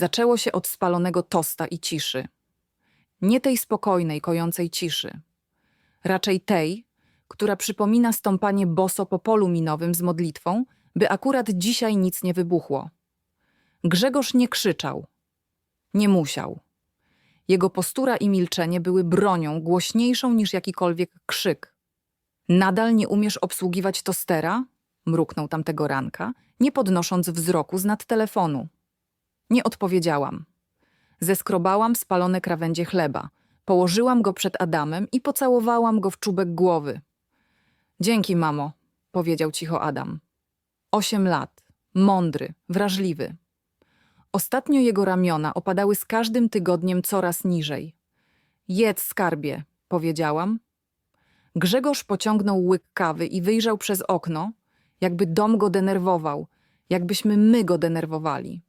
Zaczęło się od spalonego tosta i ciszy. Nie tej spokojnej, kojącej ciszy. Raczej tej, która przypomina stąpanie boso po polu minowym z modlitwą, by akurat dzisiaj nic nie wybuchło. Grzegorz nie krzyczał. Nie musiał. Jego postura i milczenie były bronią głośniejszą niż jakikolwiek krzyk. Nadal nie umiesz obsługiwać tostera? Mruknął tamtego ranka, nie podnosząc wzroku z nad telefonu. Nie odpowiedziałam. Zeskrobałam spalone krawędzie chleba, położyłam go przed Adamem i pocałowałam go w czubek głowy. Dzięki, mamo, powiedział cicho Adam. Osiem lat, mądry, wrażliwy. Ostatnio jego ramiona opadały z każdym tygodniem coraz niżej. Jedz, skarbie, powiedziałam. Grzegorz pociągnął łyk kawy i wyjrzał przez okno, jakby dom go denerwował, jakbyśmy my go denerwowali.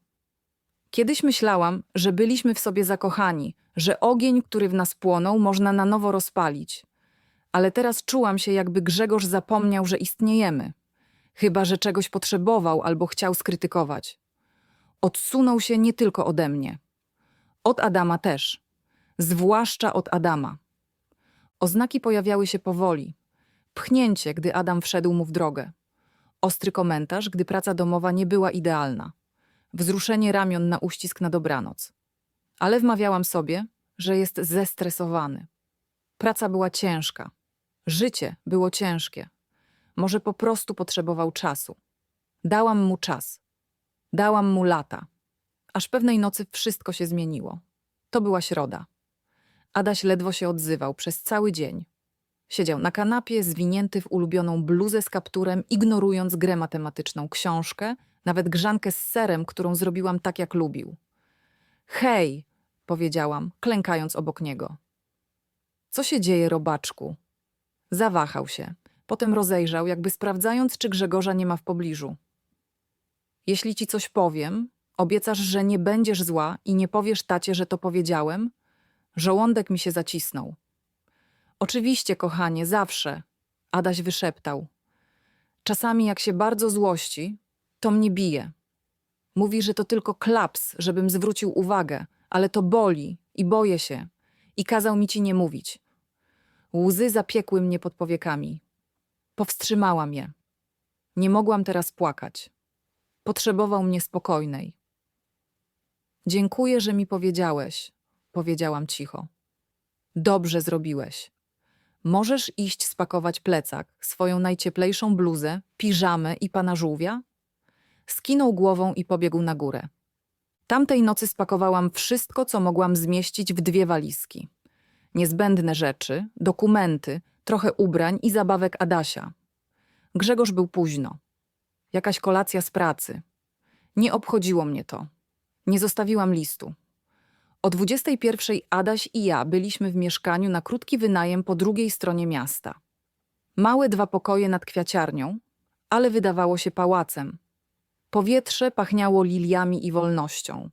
Kiedyś myślałam, że byliśmy w sobie zakochani, że ogień, który w nas płonął, można na nowo rozpalić. Ale teraz czułam się, jakby Grzegorz zapomniał, że istniejemy. Chyba, że czegoś potrzebował albo chciał skrytykować. Odsunął się nie tylko ode mnie. Od Adama też. Zwłaszcza od Adama. Oznaki pojawiały się powoli. Pchnięcie, gdy Adam wszedł mu w drogę. Ostry komentarz, gdy praca domowa nie była idealna. Wzruszenie ramion na uścisk na dobranoc. Ale wmawiałam sobie, że jest zestresowany. Praca była ciężka. Życie było ciężkie. Może po prostu potrzebował czasu. Dałam mu czas. Dałam mu lata. Aż pewnej nocy wszystko się zmieniło. To była środa. Adaś ledwo się odzywał przez cały dzień. Siedział na kanapie, zwinięty w ulubioną bluzę z kapturem, ignorując grę matematyczną, książkę, nawet grzankę z serem, którą zrobiłam tak, jak lubił. Hej, powiedziałam, klękając obok niego. Co się dzieje, robaczku? Zawahał się. Potem rozejrzał, jakby sprawdzając, czy Grzegorza nie ma w pobliżu. Jeśli ci coś powiem, obiecasz, że nie będziesz zła i nie powiesz tacie, że to powiedziałem? Żołądek mi się zacisnął. Oczywiście, kochanie, zawsze. Adaś wyszeptał. Czasami, jak się bardzo złości, to mnie bije. Mówi, że to tylko klaps, żebym zwrócił uwagę, ale to boli i boję się. I kazał mi ci nie mówić. Łzy zapiekły mnie pod powiekami. Powstrzymałam je. Nie mogłam teraz płakać. Potrzebował mnie spokojnej. Dziękuję, że mi powiedziałeś, powiedziałam cicho. Dobrze zrobiłeś. Możesz iść spakować plecak, swoją najcieplejszą bluzę, piżamę i pana żółwia? Skinął głową i pobiegł na górę. Tamtej nocy spakowałam wszystko, co mogłam zmieścić w dwie walizki. Niezbędne rzeczy, dokumenty, trochę ubrań i zabawek Adasia. Grzegorz był późno. Jakaś kolacja z pracy. Nie obchodziło mnie to. Nie zostawiłam listu. O 21 Adaś i ja byliśmy w mieszkaniu na krótki wynajem po drugiej stronie miasta. Małe dwa pokoje nad kwiaciarnią, ale wydawało się pałacem. Powietrze pachniało liliami i wolnością.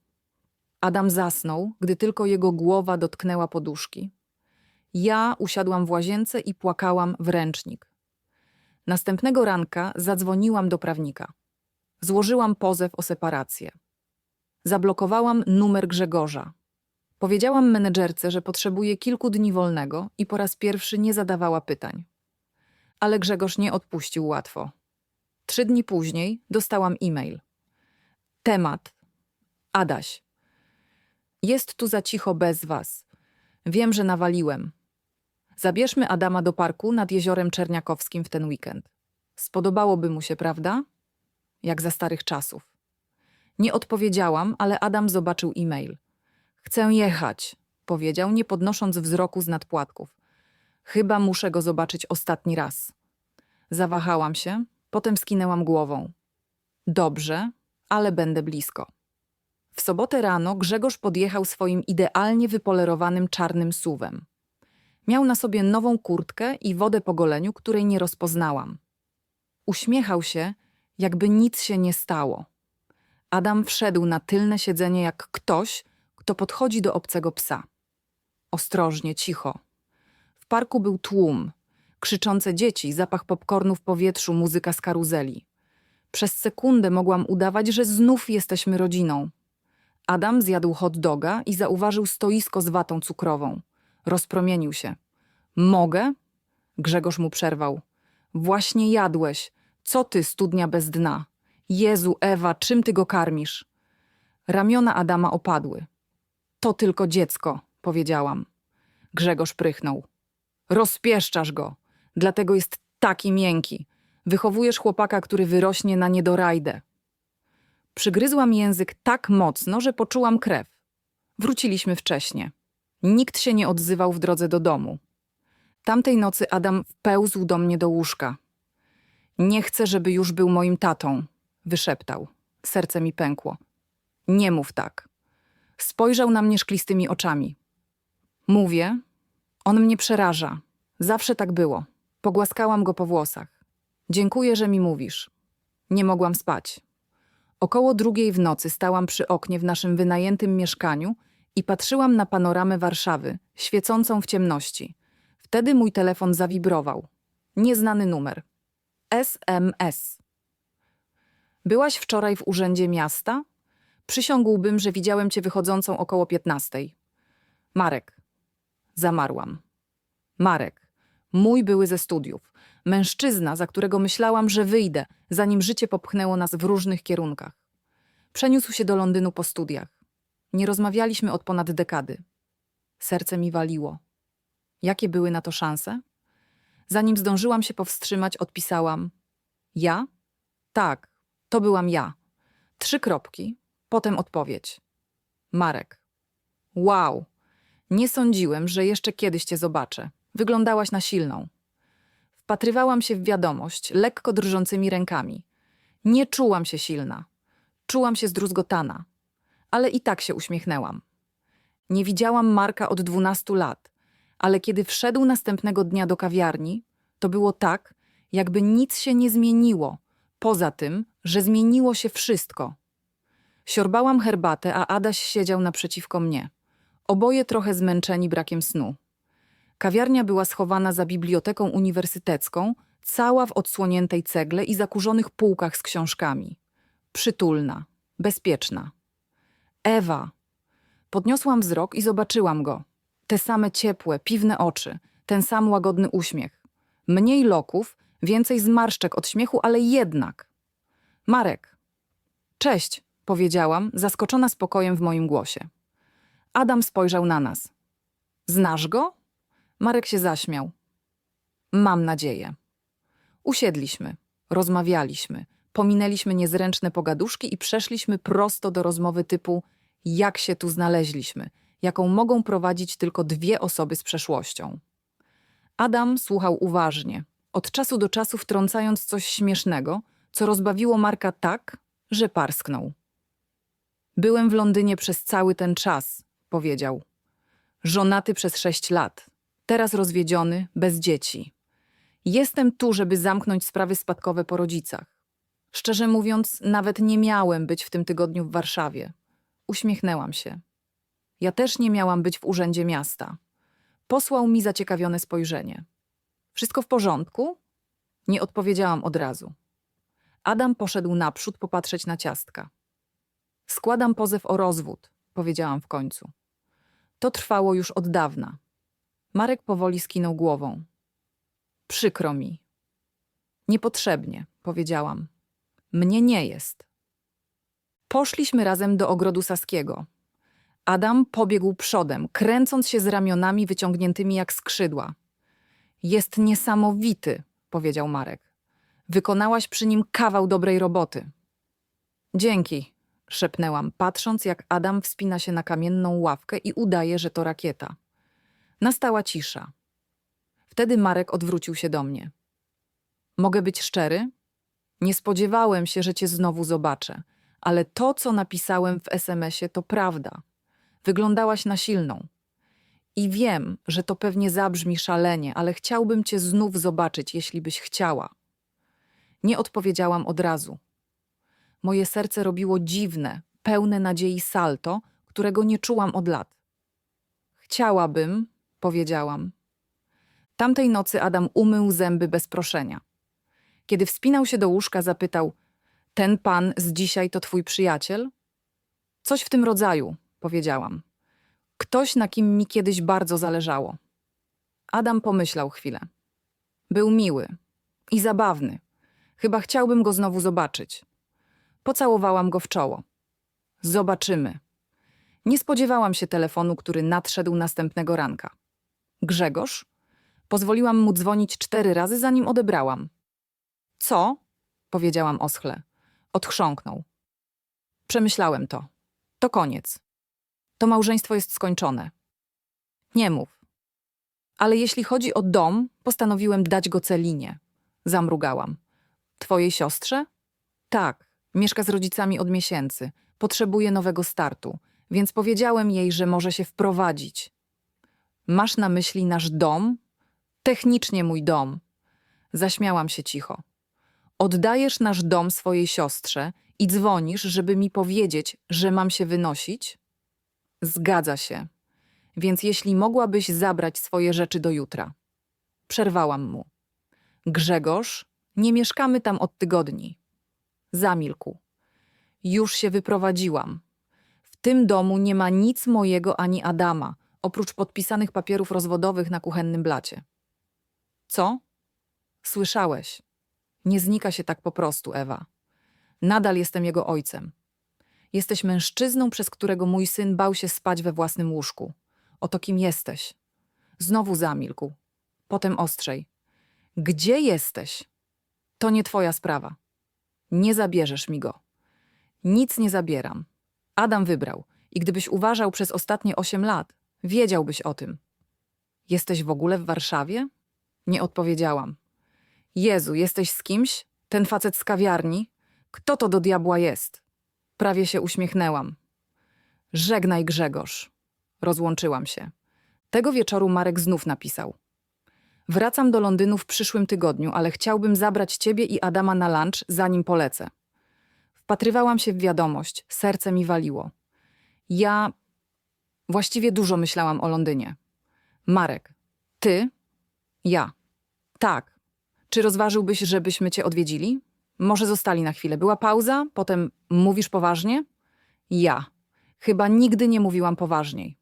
Adam zasnął, gdy tylko jego głowa dotknęła poduszki. Ja usiadłam w łazience i płakałam w ręcznik. Następnego ranka zadzwoniłam do prawnika. Złożyłam pozew o separację. Zablokowałam numer Grzegorza. Powiedziałam menedżerce, że potrzebuję kilku dni wolnego i po raz pierwszy nie zadawała pytań. Ale Grzegorz nie odpuścił łatwo. Trzy dni później dostałam e-mail. Temat. Adaś. Jest tu za cicho bez was. Wiem, że nawaliłem. Zabierzmy Adama do parku nad jeziorem Czerniakowskim w ten weekend. Spodobałoby mu się, prawda? Jak za starych czasów. Nie odpowiedziałam, ale Adam zobaczył e-mail. Chcę jechać, powiedział, nie podnosząc wzroku z nadpłatków. Chyba muszę go zobaczyć ostatni raz. Zawahałam się, potem skinęłam głową. Dobrze, ale będę blisko. W sobotę rano Grzegorz podjechał swoim idealnie wypolerowanym czarnym suwem. Miał na sobie nową kurtkę i wodę po goleniu, której nie rozpoznałam. Uśmiechał się, jakby nic się nie stało. Adam wszedł na tylne siedzenie jak ktoś, kto podchodzi do obcego psa. Ostrożnie, cicho. W parku był tłum, krzyczące dzieci, zapach popcornu w powietrzu, muzyka z karuzeli. Przez sekundę mogłam udawać, że znów jesteśmy rodziną. Adam zjadł hot doga i zauważył stoisko z watą cukrową. Rozpromienił się. Mogę? Grzegorz mu przerwał. Właśnie jadłeś. Co ty, studnia bez dna? Jezu, Ewa, czym ty go karmisz? Ramiona Adama opadły. To tylko dziecko, powiedziałam. Grzegorz prychnął. Rozpieszczasz go, dlatego jest taki miękki. Wychowujesz chłopaka, który wyrośnie na niedorajdę. Przygryzłam język tak mocno, że poczułam krew. Wróciliśmy wcześnie. Nikt się nie odzywał w drodze do domu. Tamtej nocy Adam wpełzł do mnie do łóżka. Nie chcę, żeby już był moim tatą, wyszeptał. Serce mi pękło. Nie mów tak. Spojrzał na mnie szklistymi oczami. Mówię, on mnie przeraża. Zawsze tak było. Pogłaskałam go po włosach. Dziękuję, że mi mówisz. Nie mogłam spać. Około drugiej w nocy stałam przy oknie w naszym wynajętym mieszkaniu i patrzyłam na panoramę Warszawy, świecącą w ciemności. Wtedy mój telefon zawibrował. Nieznany numer. SMS. Byłaś wczoraj w urzędzie miasta? Przysiągłbym, że widziałem cię wychodzącą około piętnastej. Marek. Zamarłam. Marek. Mój były ze studiów. Mężczyzna, za którego myślałam, że wyjdę, zanim życie popchnęło nas w różnych kierunkach. Przeniósł się do Londynu po studiach. Nie rozmawialiśmy od ponad dekady. Serce mi waliło. Jakie były na to szanse? Zanim zdążyłam się powstrzymać, odpisałam: Ja? Tak, to byłam ja. Trzy kropki, potem odpowiedź. Marek. Wow, nie sądziłem, że jeszcze kiedyś cię zobaczę. Wyglądałaś na silną. Wpatrywałam się w wiadomość lekko drżącymi rękami. Nie czułam się silna. Czułam się zdruzgotana. Ale i tak się uśmiechnęłam. Nie widziałam Marka od dwunastu lat, ale kiedy wszedł następnego dnia do kawiarni, to było tak, jakby nic się nie zmieniło, poza tym, że zmieniło się wszystko. Siorbałam herbatę, a Adaś siedział naprzeciwko mnie. Oboje trochę zmęczeni brakiem snu. Kawiarnia była schowana za biblioteką uniwersytecką, cała w odsłoniętej cegle i zakurzonych półkach z książkami. Przytulna, bezpieczna. Ewa. Podniosłam wzrok i zobaczyłam go. Te same ciepłe, piwne oczy, ten sam łagodny uśmiech. Mniej loków, więcej zmarszczek od śmiechu, ale jednak. Marek. Cześć, powiedziałam, zaskoczona spokojem w moim głosie. Adam spojrzał na nas. Znasz go? Marek się zaśmiał. Mam nadzieję. Usiedliśmy, rozmawialiśmy, pominęliśmy niezręczne pogaduszki i przeszliśmy prosto do rozmowy typu jak się tu znaleźliśmy, jaką mogą prowadzić tylko dwie osoby z przeszłością. Adam słuchał uważnie, od czasu do czasu wtrącając coś śmiesznego, co rozbawiło Marka tak, że parsknął. Byłem w Londynie przez cały ten czas, powiedział. Żonaty przez sześć lat, teraz rozwiedziony, bez dzieci. Jestem tu, żeby zamknąć sprawy spadkowe po rodzicach. Szczerze mówiąc, nawet nie miałem być w tym tygodniu w Warszawie. Uśmiechnęłam się. Ja też nie miałam być w urzędzie miasta. Posłał mi zaciekawione spojrzenie. Wszystko w porządku? Nie odpowiedziałam od razu. Adam poszedł naprzód popatrzeć na ciastka. Składam pozew o rozwód, powiedziałam w końcu. To trwało już od dawna. Marek powoli skinął głową. Przykro mi. Niepotrzebnie, powiedziałam. Mnie nie jest. Poszliśmy razem do ogrodu Saskiego. Adam pobiegł przodem, kręcąc się z ramionami wyciągniętymi jak skrzydła. Jest niesamowity, powiedział Marek. Wykonałaś przy nim kawał dobrej roboty. Dzięki, szepnęłam, patrząc jak Adam wspina się na kamienną ławkę i udaje, że to rakieta. Nastała cisza. Wtedy Marek odwrócił się do mnie. Mogę być szczery? Nie spodziewałem się, że cię znowu zobaczę, ale to, co napisałem w SMS-ie, to prawda. Wyglądałaś na silną. I wiem, że to pewnie zabrzmi szalenie, ale chciałbym cię znów zobaczyć, jeśli byś chciała. Nie odpowiedziałam od razu. Moje serce robiło dziwne, pełne nadziei salto, którego nie czułam od lat. Chciałabym, powiedziałam. Tamtej nocy Adam umył zęby bez proszenia. Kiedy wspinał się do łóżka, zapytał: Ten pan z dzisiaj to twój przyjaciel? Coś w tym rodzaju, powiedziałam. Ktoś, na kim mi kiedyś bardzo zależało. Adam pomyślał chwilę. Był miły i zabawny. Chyba chciałbym go znowu zobaczyć. Pocałowałam go w czoło. Zobaczymy. Nie spodziewałam się telefonu, który nadszedł następnego ranka. Grzegorz? Pozwoliłam mu dzwonić cztery razy, zanim odebrałam. Co? powiedziałam oschle. Odchrząknął. Przemyślałem to. To koniec. To małżeństwo jest skończone. Nie mów. Ale jeśli chodzi o dom, postanowiłem dać go Celinie. Zamrugałam. Twojej siostrze? Tak. Mieszka z rodzicami od miesięcy. Potrzebuje nowego startu, więc powiedziałem jej, że może się wprowadzić. Masz na myśli nasz dom? Technicznie mój dom. Zaśmiałam się cicho. Oddajesz nasz dom swojej siostrze i dzwonisz, żeby mi powiedzieć, że mam się wynosić? Zgadza się. Więc jeśli mogłabyś zabrać swoje rzeczy do jutra. Przerwałam mu. Grzegorz, nie mieszkamy tam od tygodni. Zamilkł. Już się wyprowadziłam. W tym domu nie ma nic mojego ani Adama, oprócz podpisanych papierów rozwodowych na kuchennym blacie. Co? Słyszałeś. Nie znika się tak po prostu, Ewa. Nadal jestem jego ojcem. Jesteś mężczyzną, przez którego mój syn bał się spać we własnym łóżku. Oto kim jesteś. Znowu zamilkł. Potem ostrzej. Gdzie jesteś? To nie twoja sprawa. Nie zabierzesz mi go. Nic nie zabieram. Adam wybrał i gdybyś uważał przez ostatnie osiem lat, wiedziałbyś o tym. Jesteś w ogóle w Warszawie? Nie odpowiedziałam. Jezu, jesteś z kimś? Ten facet z kawiarni? Kto to do diabła jest? Prawie się uśmiechnęłam. Żegnaj, Grzegorz. Rozłączyłam się. Tego wieczoru Marek znów napisał. Wracam do Londynu w przyszłym tygodniu, ale chciałbym zabrać ciebie i Adama na lunch, zanim polecę. Wpatrywałam się w wiadomość, serce mi waliło. Ja właściwie dużo myślałam o Londynie. Marek, ty? Ja. Tak. Czy rozważyłbyś, żebyśmy cię odwiedzili? Może zostali na chwilę. Była pauza, potem mówisz poważnie? Ja. Chyba nigdy nie mówiłam poważniej.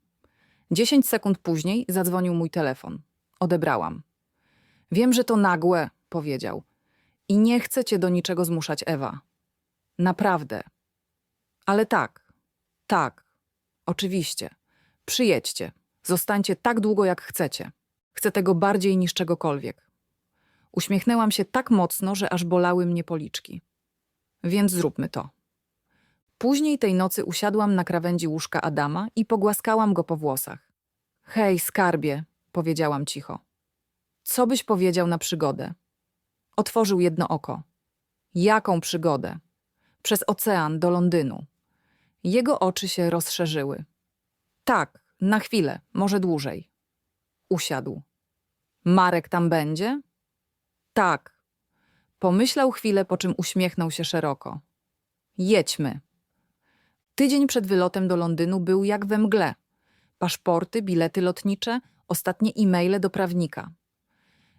Dziesięć sekund później zadzwonił mój telefon. Odebrałam. Wiem, że to nagłe, powiedział. I nie chcę cię do niczego zmuszać, Ewa. Naprawdę. Ale tak, tak, oczywiście. Przyjedźcie. Zostańcie tak długo, jak chcecie. Chcę tego bardziej niż czegokolwiek. Uśmiechnęłam się tak mocno, że aż bolały mnie policzki. Więc zróbmy to. Później tej nocy usiadłam na krawędzi łóżka Adama i pogłaskałam go po włosach. Hej, skarbie, powiedziałam cicho. Co byś powiedział na przygodę? Otworzył jedno oko. Jaką przygodę? Przez ocean do Londynu. Jego oczy się rozszerzyły. Tak, na chwilę, może dłużej. Usiadł. Marek tam będzie? Tak. Pomyślał chwilę, po czym uśmiechnął się szeroko. Jedźmy. Tydzień przed wylotem do Londynu był jak we mgle. Paszporty, bilety lotnicze, ostatnie e-maile do prawnika.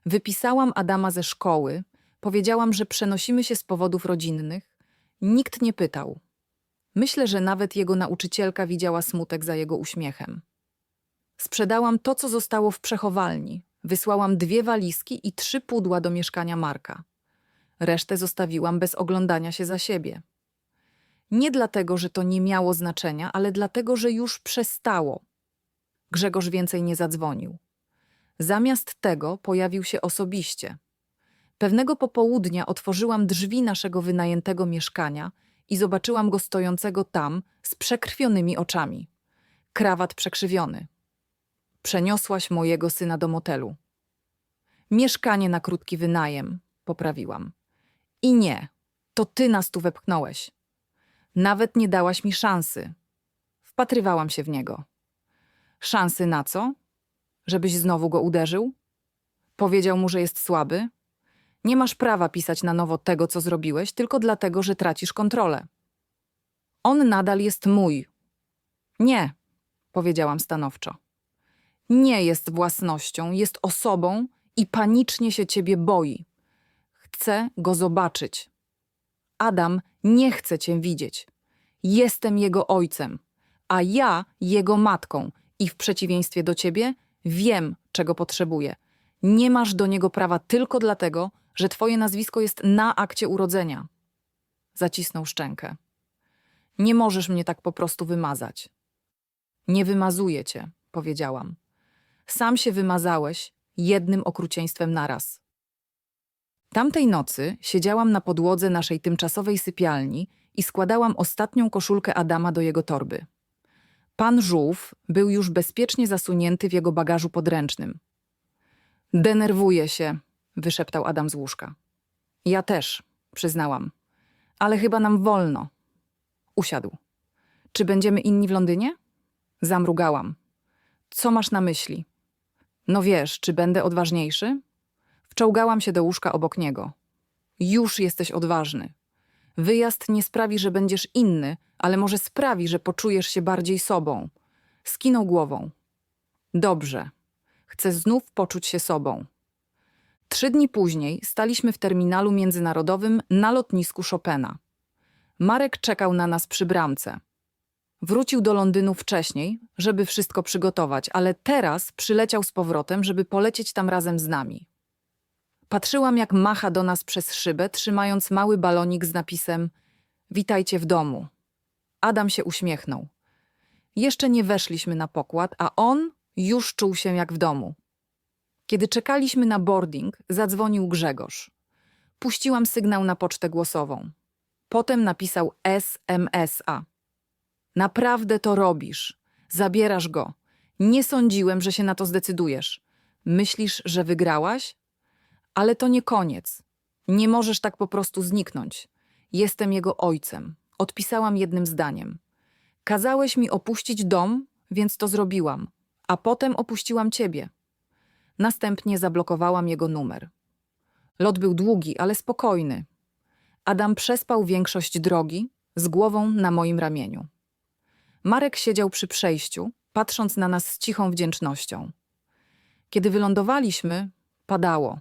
Wypisałam Adama ze szkoły, powiedziałam, że przenosimy się z powodów rodzinnych. Nikt nie pytał. Myślę, że nawet jego nauczycielka widziała smutek za jego uśmiechem. Sprzedałam to, co zostało w przechowalni. Wysłałam dwie walizki i trzy pudła do mieszkania Marka. Resztę zostawiłam bez oglądania się za siebie. Nie dlatego, że to nie miało znaczenia, ale dlatego, że już przestało. Grzegorz więcej nie zadzwonił. Zamiast tego pojawił się osobiście. Pewnego popołudnia otworzyłam drzwi naszego wynajętego mieszkania i zobaczyłam go stojącego tam z przekrwionymi oczami. Krawat przekrzywiony. Przeniosłaś mojego syna do motelu. Mieszkanie na krótki wynajem, poprawiłam. I nie, to ty nas tu wepchnąłeś. Nawet nie dałaś mi szansy. Wpatrywałam się w niego. Szansy na co? Żebyś znowu go uderzył? Powiedział mu, że jest słaby? Nie masz prawa pisać na nowo tego, co zrobiłeś, tylko dlatego, że tracisz kontrolę. On nadal jest mój. Nie, powiedziałam stanowczo. Nie jest własnością, jest osobą i panicznie się ciebie boi. Chcę go zobaczyć. Adam nie chce cię widzieć. Jestem jego ojcem, a ja jego matką i w przeciwieństwie do ciebie wiem, czego potrzebuję. Nie masz do niego prawa tylko dlatego, że twoje nazwisko jest na akcie urodzenia. Zacisnął szczękę. Nie możesz mnie tak po prostu wymazać. Nie wymazuję cię, powiedziałam. Sam się wymazałeś jednym okrucieństwem naraz. Tamtej nocy siedziałam na podłodze naszej tymczasowej sypialni i składałam ostatnią koszulkę Adama do jego torby. Pan Żółw był już bezpiecznie zasunięty w jego bagażu podręcznym. Denerwuję się, wyszeptał Adam z łóżka. Ja też, przyznałam. Ale chyba nam wolno. Usiadł. Czy będziemy inni w Londynie? Zamrugałam. Co masz na myśli? No wiesz, czy będę odważniejszy? Wczołgałam się do łóżka obok niego. Już jesteś odważny. Wyjazd nie sprawi, że będziesz inny, ale może sprawi, że poczujesz się bardziej sobą. Skinął głową. Dobrze. Chcę znów poczuć się sobą. Trzy dni później staliśmy w terminalu międzynarodowym na lotnisku Chopina. Marek czekał na nas przy bramce. Wrócił do Londynu wcześniej, żeby wszystko przygotować, ale teraz przyleciał z powrotem, żeby polecieć tam razem z nami. Patrzyłam, jak macha do nas przez szybę, trzymając mały balonik z napisem Witajcie w domu. Adam się uśmiechnął. Jeszcze nie weszliśmy na pokład, a on już czuł się jak w domu. Kiedy czekaliśmy na boarding, zadzwonił Grzegorz. Puściłam sygnał na pocztę głosową. Potem napisał SMS-a. Naprawdę to robisz. Zabierasz go. Nie sądziłem, że się na to zdecydujesz. Myślisz, że wygrałaś? Ale to nie koniec. Nie możesz tak po prostu zniknąć. Jestem jego ojcem. Odpisałam jednym zdaniem. Kazałeś mi opuścić dom, więc to zrobiłam, a potem opuściłam ciebie. Następnie zablokowałam jego numer. Lot był długi, ale spokojny. Adam przespał większość drogi z głową na moim ramieniu. Marek siedział przy przejściu, patrząc na nas z cichą wdzięcznością. Kiedy wylądowaliśmy, padało.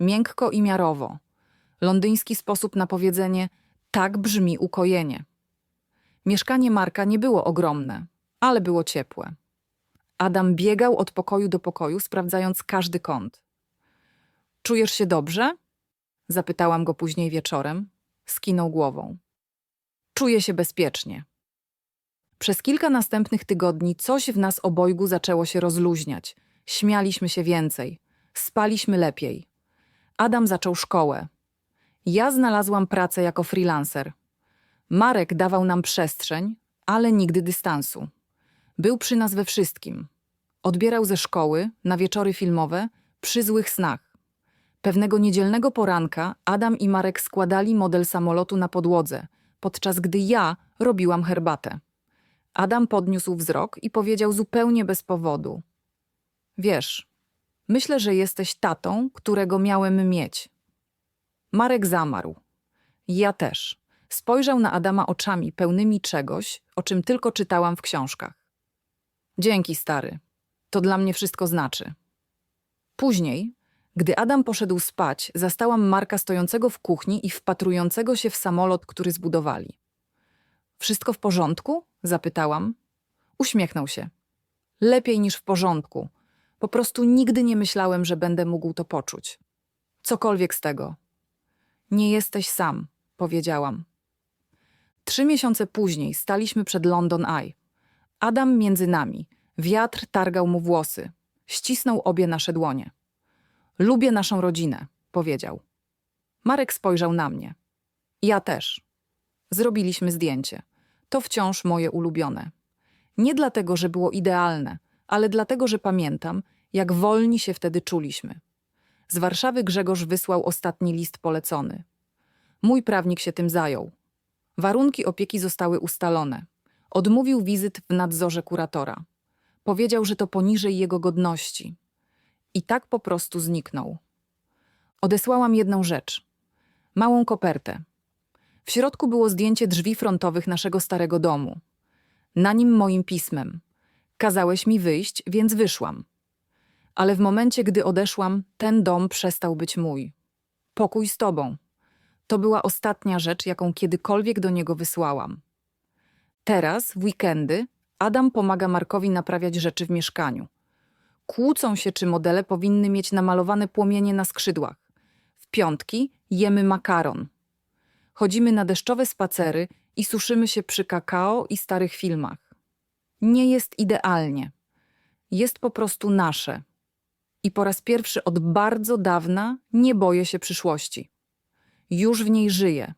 Miękko i miarowo. Londyński sposób na powiedzenie tak brzmi ukojenie. Mieszkanie Marka nie było ogromne, ale było ciepłe. Adam biegał od pokoju do pokoju, sprawdzając każdy kąt. Czujesz się dobrze? Zapytałam go później wieczorem. Skinął głową. Czuję się bezpiecznie. Przez kilka następnych tygodni coś w nas obojgu zaczęło się rozluźniać. Śmialiśmy się więcej. Spaliśmy lepiej. Adam zaczął szkołę. Ja znalazłam pracę jako freelancer. Marek dawał nam przestrzeń, ale nigdy dystansu. Był przy nas we wszystkim. Odbierał ze szkoły na wieczory filmowe przy złych snach. Pewnego niedzielnego poranka Adam i Marek składali model samolotu na podłodze, podczas gdy ja robiłam herbatę. Adam podniósł wzrok i powiedział zupełnie bez powodu: Wiesz, myślę, że jesteś tatą, którego miałem mieć. Marek zamarł. Ja też. Spojrzał na Adama oczami pełnymi czegoś, o czym tylko czytałam w książkach. Dzięki, stary. To dla mnie wszystko znaczy. Później, gdy Adam poszedł spać, zastałam Marka stojącego w kuchni i wpatrującego się w samolot, który zbudowali. Wszystko w porządku? zapytałam. Uśmiechnął się. Lepiej niż w porządku. Po prostu nigdy nie myślałem, że będę mógł to poczuć. Cokolwiek z tego. Nie jesteś sam, powiedziałam. Trzy miesiące później staliśmy przed London Eye. Adam między nami. Wiatr targał mu włosy. Ścisnął obie nasze dłonie. Lubię naszą rodzinę, powiedział. Marek spojrzał na mnie. Ja też. Zrobiliśmy zdjęcie. To wciąż moje ulubione. Nie dlatego, że było idealne, ale dlatego, że pamiętam, jak wolni się wtedy czuliśmy. Z Warszawy Grzegorz wysłał ostatni list polecony. Mój prawnik się tym zajął. Warunki opieki zostały ustalone. Odmówił wizyt w nadzorze kuratora. Powiedział, że to poniżej jego godności. I tak po prostu zniknął. Odesłałam jedną rzecz. Małą kopertę. W środku było zdjęcie drzwi frontowych naszego starego domu. Na nim moim pismem. Kazałeś mi wyjść, więc wyszłam. Ale w momencie, gdy odeszłam, ten dom przestał być mój. Pokój z tobą. To była ostatnia rzecz, jaką kiedykolwiek do niego wysłałam. Teraz, w weekendy, Adam pomaga Markowi naprawiać rzeczy w mieszkaniu. Kłócą się, czy modele powinny mieć namalowane płomienie na skrzydłach. W piątki jemy makaron. Chodzimy na deszczowe spacery i suszymy się przy kakao i starych filmach. Nie jest idealnie. Jest po prostu nasze. I po raz pierwszy od bardzo dawna nie boję się przyszłości. Już w niej żyję.